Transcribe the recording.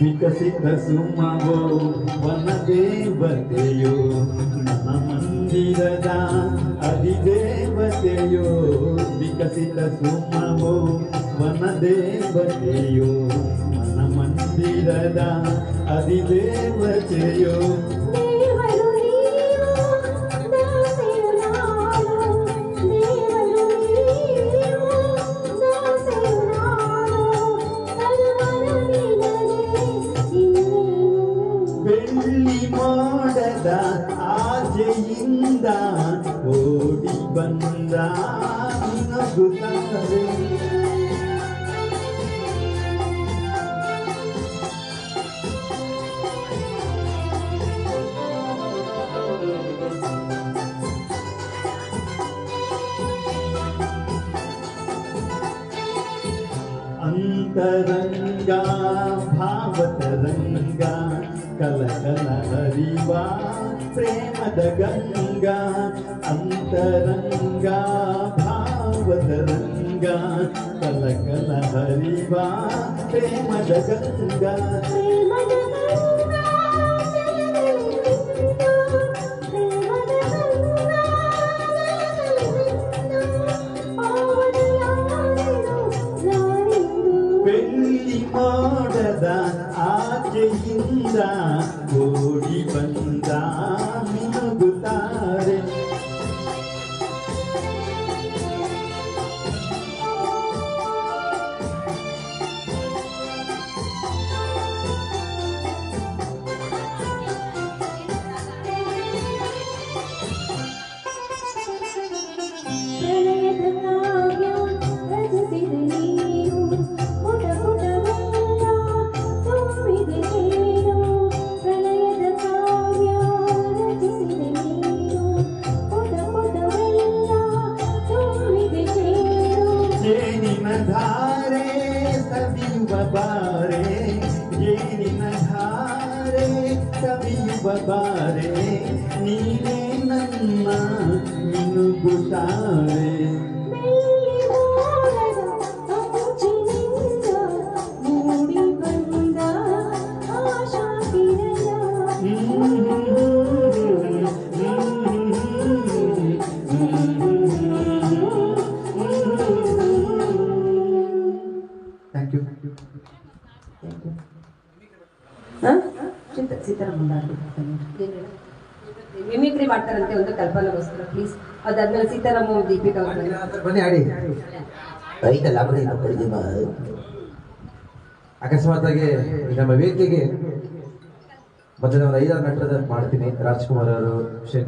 ವಿಕಸಿತ ಸುಮವೋ ವನದೇವತೆಯೋ ನನ್ನ ಮಂದಿರದ ಅಧಿದೇವತೆಯೋ ವಿಕಸಿತ ಸುಮವೋ ವನದೇವತೆಯೋ ನನ್ನ ಮಂದಿರದ ಮೋಡದ ಆಚೆಯಿಂದ ಓಡಿ ಬಂದ ನಗುತ್ತಾರೆ ಅಂತರಂಗ ಭಾವತರಂಗ కలకలహరివా ప్రేమద గంగా అంతరంగా భావతరంగా కలకలహరివా ప్రేమద గంగా పెళ్ళి మాడదా ఆ ಮಾಡದ ಆಚೆಯಿಂದ ಓಡಿ ಬಂದ धारे तभी बबारे बेरि न धारे तभी बबारे नीले नन्ना बेरे नुता ಮಿಮಿಕ್ರಿ ಮಾಡ್ತಾರಂತೆ ಒಂದು ಕಲ್ಪನೆಗೋಸ್ಕರ ಪ್ಲೀಸ್ ಅದಾದ್ಮೇಲೆ ಸೀತಾರಾಮ ದೀಪಿಕಾ ಅವ್ರು ಬನ್ನಿ. ಆಡಿ. ರೈತಲ್ಲ ಅಕಸ್ಮಾತ್ ಆಗಿ ನಮ್ಮ ವೇದಿಕೆಗೆ ಮತ್ತೆ ಒಂದು ಐದಾರು ನಟರದ ಮಾಡ್ತೀನಿ ರಾಜ್ಕುಮಾರ್ ಅವರು ಶಂಕರ್